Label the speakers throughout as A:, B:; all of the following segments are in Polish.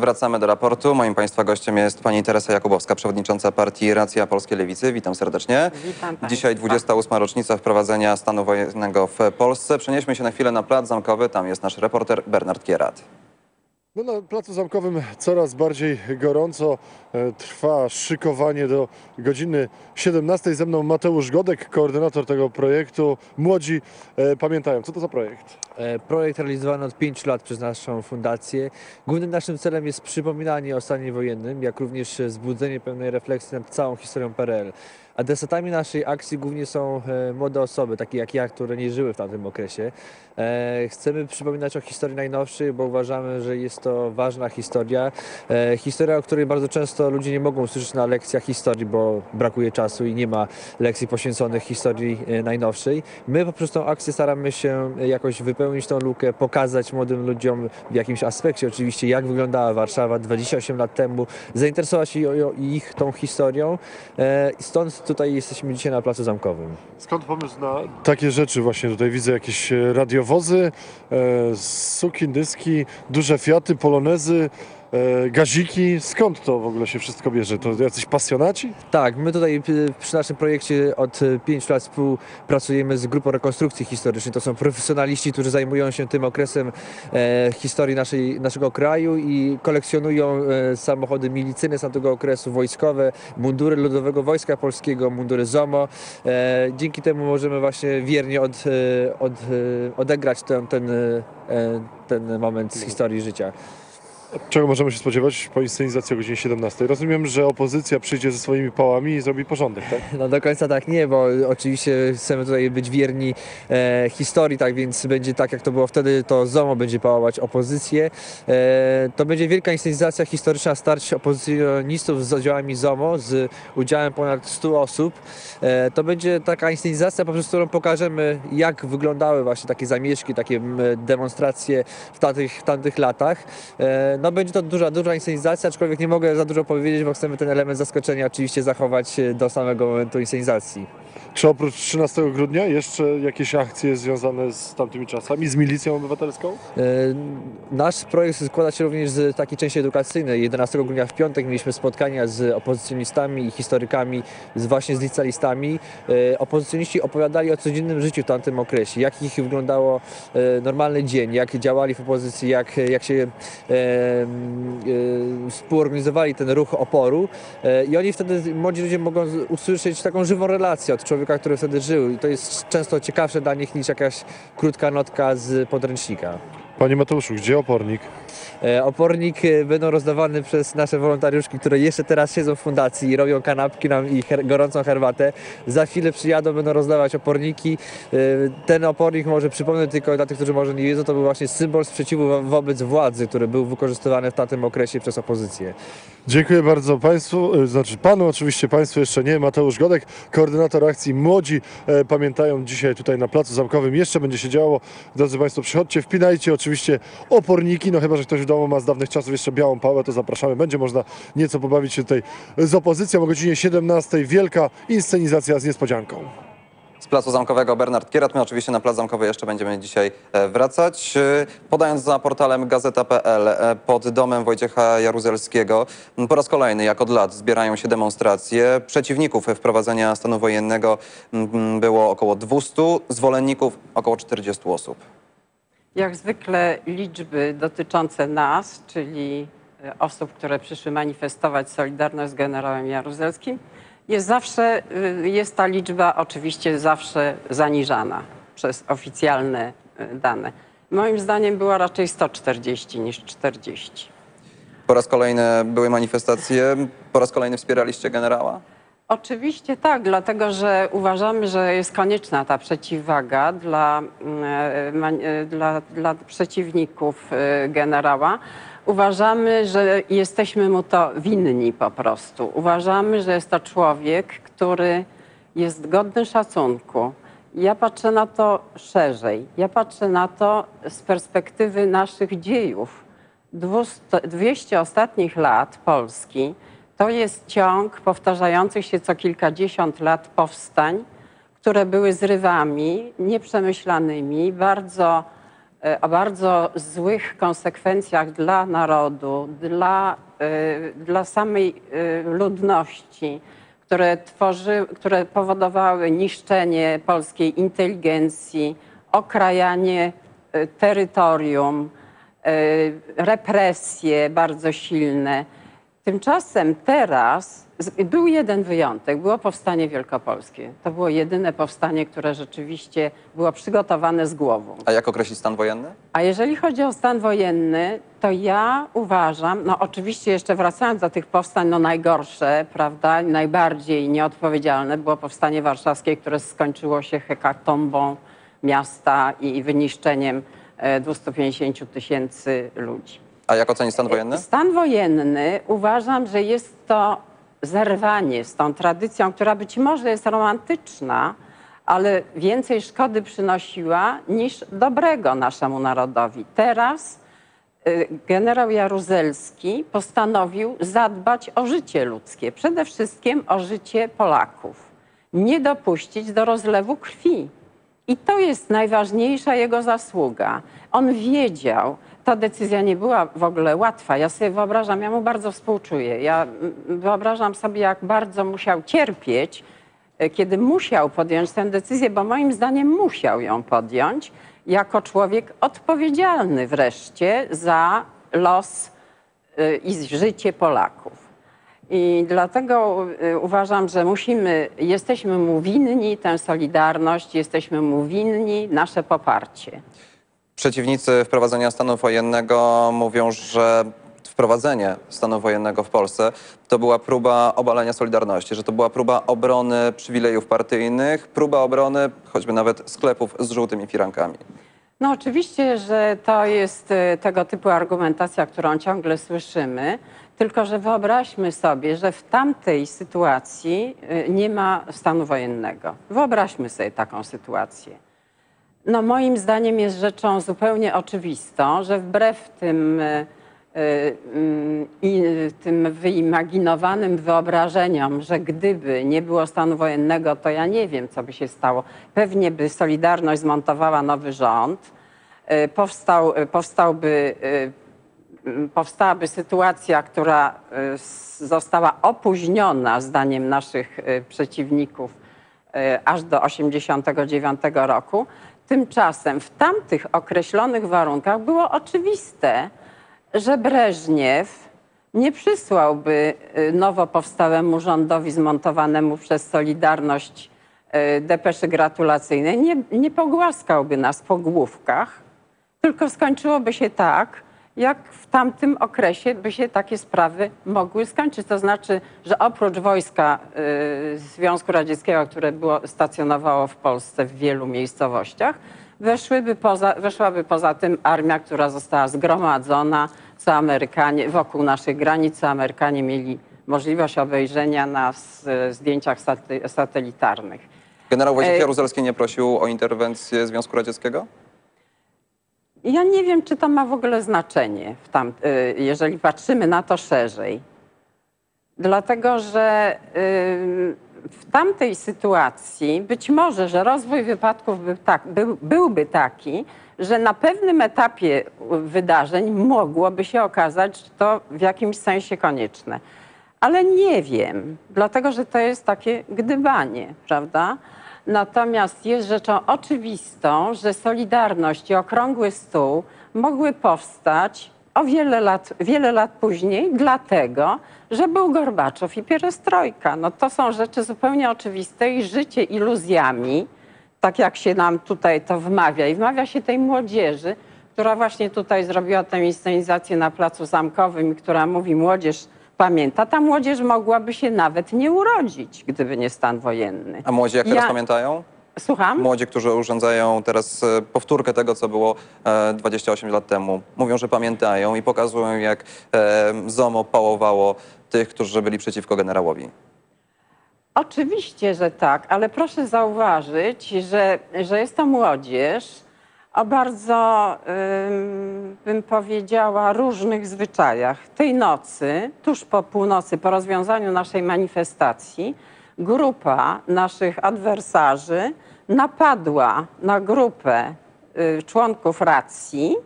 A: Wracamy do raportu. Moim Państwa gościem jest pani Teresa Jakubowska, przewodnicząca partii Racja Polskiej Lewicy. Witam serdecznie.
B: Witam państwa.
A: Dzisiaj 28. rocznica wprowadzenia stanu wojennego w Polsce. Przenieśmy się na chwilę na Plac Zamkowy. Tam jest nasz reporter Bernard Kierat.
C: No na Placu Zamkowym coraz bardziej gorąco e, trwa szykowanie do godziny 17. Ze mną Mateusz Godek, koordynator tego projektu. Młodzi e, pamiętają. Co to za projekt?
D: E, Projekt realizowany od 5 lat przez naszą fundację. Głównym naszym celem jest przypominanie o stanie wojennym, jak również zbudzenie pewnej refleksji nad całą historią PRL. Adresatami naszej akcji głównie są e, młode osoby, takie jak ja, które nie żyły w tamtym okresie. E, Chcemy przypominać o historii najnowszej, bo uważamy, że jest to ważna historia. E, Historia, o której bardzo często ludzie nie mogą usłyszeć na lekcjach historii, bo brakuje czasu i nie ma lekcji poświęconych historii najnowszej. My poprzez tą akcję staramy się jakoś wypełnić tą lukę, pokazać młodym ludziom w jakimś aspekcie oczywiście, jak wyglądała Warszawa 28 lat temu, zainteresować ich tą historią. Stąd tutaj jesteśmy dzisiaj na Placu Zamkowym.
C: Skąd pomysł na takie rzeczy? Właśnie tutaj widzę jakieś e, radiowozy, e, suki, dyski, duże Fiaty, polonezy, gaziki. Skąd to w ogóle się wszystko bierze? To jacyś pasjonaci?
D: Tak, my tutaj przy naszym projekcie od 5 lat współpracujemy z grupą rekonstrukcji historycznej. To są profesjonaliści, którzy zajmują się tym okresem e, historii naszej, naszego kraju i kolekcjonują e, samochody milicyjne z tamtego okresu, wojskowe, mundury Ludowego Wojska Polskiego, mundury ZOMO. E, dzięki temu możemy właśnie wiernie od, e, od, e, odegrać ten, ten, e, ten moment z historii życia.
C: Czego możemy się spodziewać po inscenizacji o godzinie 17? Rozumiem, że opozycja przyjdzie ze swoimi pałami i zrobi porządek, tak?
D: No do końca tak nie, bo oczywiście chcemy tutaj być wierni e, historii, tak więc będzie tak jak to było wtedy, to ZOMO będzie pałować opozycję. E, to będzie wielka inscenizacja historyczna starć opozycjonistów z oddziałami ZOMO z udziałem ponad 100 osób. E, to będzie taka inscenizacja, poprzez którą pokażemy jak wyglądały właśnie takie zamieszki, takie m, demonstracje w tamtych, w tamtych latach. E, no będzie to duża, duża inscenizacja, aczkolwiek nie mogę za dużo powiedzieć, bo chcemy ten element zaskoczenia oczywiście zachować e, do samego momentu inscenizacji.
C: Czy oprócz 13 grudnia jeszcze jakieś akcje związane z tamtymi czasami, z milicją obywatelską?
D: E, Nasz projekt składa się również z takiej części edukacyjnej. 11 grudnia w piątek mieliśmy spotkania z opozycjonistami i historykami, z właśnie z licealistami. E, Opozycjoniści opowiadali o codziennym życiu w tamtym okresie, jak ich wyglądało normalny dzień, jak działali w opozycji, jak, jak się współorganizowali ten ruch oporu. E, I oni wtedy, młodzi ludzie mogą usłyszeć taką żywą relację od człowieka, który wtedy żył. I to jest często ciekawsze dla nich niż jakaś krótka notka z podręcznika.
C: Panie Mateuszu, gdzie opornik?
D: E, Opornik e, będą rozdawany przez nasze wolontariuszki, które jeszcze teraz siedzą w fundacji i robią kanapki nam i her gorącą herbatę. Za chwilę przyjadą, będą rozdawać oporniki. E, Ten opornik może przypomnę tylko dla tych, którzy może nie wiedzą, to był właśnie symbol sprzeciwu wo- wobec władzy, który był wykorzystywany w tamtym okresie przez opozycję.
C: Dziękuję bardzo Państwu, znaczy Panu oczywiście, Państwu jeszcze nie. Mateusz Godek, koordynator akcji Młodzi pamiętają dzisiaj tutaj na Placu Zamkowym. Jeszcze będzie się działo. Drodzy Państwo, przychodźcie, wpinajcie oczywiście oporniki, no chyba, że ktoś w domu ma z dawnych czasów jeszcze białą pałę, to zapraszamy. Będzie można nieco pobawić się tutaj z opozycją o godzinie 17. Wielka inscenizacja z niespodzianką.
A: Z Placu Zamkowego Bernard Kierat. My oczywiście na Plac Zamkowy jeszcze będziemy dzisiaj e, wracać. E, Podając za portalem gazeta.pl e, pod domem Wojciecha Jaruzelskiego po raz kolejny, jak od lat, zbierają się demonstracje. Przeciwników wprowadzenia stanu wojennego było około 200, zwolenników około 40 osób.
B: Jak zwykle liczby dotyczące nas, czyli e, osób, które przyszły manifestować solidarność z generałem Jaruzelskim, jest zawsze, y, jest ta liczba oczywiście zawsze zaniżana przez oficjalne y, dane. Moim zdaniem była raczej 140 niż 40.
A: Po raz kolejny były manifestacje, po raz kolejny wspieraliście generała?
B: Oczywiście tak, dlatego że uważamy, że jest konieczna ta przeciwwaga dla, mm, e, e, dla, dla przeciwników e, generała. Uważamy, że jesteśmy mu to winni po prostu. Uważamy, że jest to człowiek, który jest godny szacunku. Ja patrzę na to szerzej. Ja patrzę na to z perspektywy naszych dziejów. 200, 200 ostatnich lat Polski to jest ciąg powtarzających się co kilkadziesiąt lat powstań, które były zrywami nieprzemyślanymi, bardzo e, o bardzo złych konsekwencjach dla narodu, dla, e, dla samej e, ludności, które, tworzy, które powodowały niszczenie polskiej inteligencji, okrajanie terytorium, represje bardzo silne. Tymczasem teraz był jeden wyjątek, było powstanie wielkopolskie. To było jedyne powstanie, które rzeczywiście było przygotowane z głową.
A: A jak określić stan wojenny?
B: A jeżeli chodzi o stan wojenny, to ja uważam, no oczywiście jeszcze wracając do tych powstań, no najgorsze, prawda, najbardziej nieodpowiedzialne było powstanie warszawskie, które skończyło się hekatombą miasta i wyniszczeniem e, 250 tysięcy ludzi.
A: A jak ocenić stan wojenny?
B: Stan wojenny uważam, że jest to zerwanie z tą tradycją, która być może jest romantyczna, ale więcej szkody przynosiła niż dobrego naszemu narodowi. Teraz y, generał Jaruzelski postanowił zadbać o życie ludzkie, przede wszystkim o życie Polaków. Nie dopuścić do rozlewu krwi. I to jest najważniejsza jego zasługa. On wiedział, ta decyzja nie była w ogóle łatwa. Ja sobie wyobrażam, ja mu bardzo współczuję. Ja wyobrażam sobie, jak bardzo musiał cierpieć, e, kiedy musiał podjąć tę decyzję, bo moim zdaniem musiał ją podjąć jako człowiek odpowiedzialny wreszcie za los y, i życie Polaków. I dlatego y, uważam, że musimy, jesteśmy mu winni tę solidarność, jesteśmy mu winni nasze poparcie.
A: Przeciwnicy wprowadzenia stanu wojennego mówią, że wprowadzenie stanu wojennego w Polsce to była próba obalenia Solidarności, że to była próba obrony przywilejów partyjnych, próba obrony choćby nawet sklepów z żółtymi firankami.
B: No oczywiście, że to jest y, tego typu argumentacja, którą ciągle słyszymy, tylko że wyobraźmy sobie, że w tamtej sytuacji y, nie ma stanu wojennego. Wyobraźmy sobie taką sytuację. No moim zdaniem jest rzeczą zupełnie oczywistą, że wbrew tym, mm, i, y, tym wyimaginowanym wyobrażeniom, że gdyby nie było stanu wojennego, to ja nie wiem, co by się stało. Pewnie by Solidarność zmontowała nowy rząd, y, powstał, y, powstałby, y, powstałaby sytuacja, która y, została opóźniona zdaniem naszych y, przeciwników aż do 1989 roku. Tymczasem w tamtych określonych warunkach było oczywiste, że Breżniew nie przysłałby e, nowo powstałemu rządowi zmontowanemu przez Solidarność e, depeszy gratulacyjnej, nie, nie pogłaskałby nas po główkach, tylko skończyłoby się tak, jak w tamtym okresie by się takie sprawy mogły skończyć. To znaczy, że oprócz wojska y, Związku Radzieckiego, które było, stacjonowało w Polsce w wielu miejscowościach, weszłyby poza, weszłaby poza tym armia, która została zgromadzona, co Amerykanie, wokół naszych granic, co Amerykanie mieli możliwość obejrzenia na s, zdjęciach saty, satelitarnych.
A: Generał Wojciech
B: Ej.
A: Jaruzelski nie prosił o interwencję Związku Radzieckiego?
B: Ja nie wiem, czy to ma w ogóle znaczenie, w tam, y, jeżeli patrzymy na to szerzej. Dlatego, że y, w tamtej sytuacji być może, że rozwój wypadków był tak, był, byłby taki, że na pewnym etapie wydarzeń mogłoby się okazać, że to w jakimś sensie konieczne. Ale nie wiem, dlatego że to jest takie gdybanie, prawda? Natomiast jest rzeczą oczywistą, że Solidarność i Okrągły Stół mogły powstać o wiele lat, wiele lat później, dlatego, że był Gorbaczow i Pierestrojka. No to są rzeczy zupełnie oczywiste i życie iluzjami, tak jak się nam tutaj to wmawia i wmawia się tej młodzieży, która właśnie tutaj zrobiła tę inscenizację na Placu Zamkowym która mówi młodzież pamięta, ta młodzież mogłaby się nawet nie urodzić, gdyby nie stan wojenny.
A: A młodzi jak teraz
B: Ja-
A: pamiętają?
B: Słucham?
A: Młodzi, którzy urządzają teraz e, powtórkę tego, co było e, 28 lat temu. Mówią, że pamiętają i pokazują, jak e, ZOMO pałowało tych, którzy byli przeciwko generałowi.
B: Oczywiście, że tak, ale proszę zauważyć, że, że jest to młodzież o bardzo, ym, bym powiedziała, różnych zwyczajach. Tej nocy, tuż po północy, po rozwiązaniu naszej manifestacji, grupa naszych adwersarzy napadła na grupę y, członków racji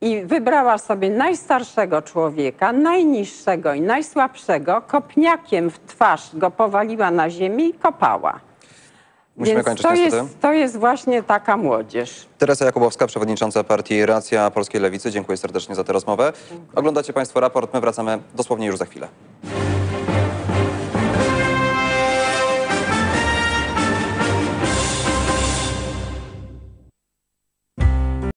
B: i wybrała sobie najstarszego człowieka, najniższego i najsłabszego, kopniakiem w twarz go powaliła na ziemię i kopała.
A: Musimy
B: Więc
A: kończyć
B: to
A: niestety.
B: jest, to jest właśnie taka młodzież.
A: Teresa Jakubowska, przewodnicząca partii Racja Polskiej Lewicy. Dziękuję serdecznie za tę rozmowę. Oglądacie Państwo raport. My wracamy dosłownie już za chwilę.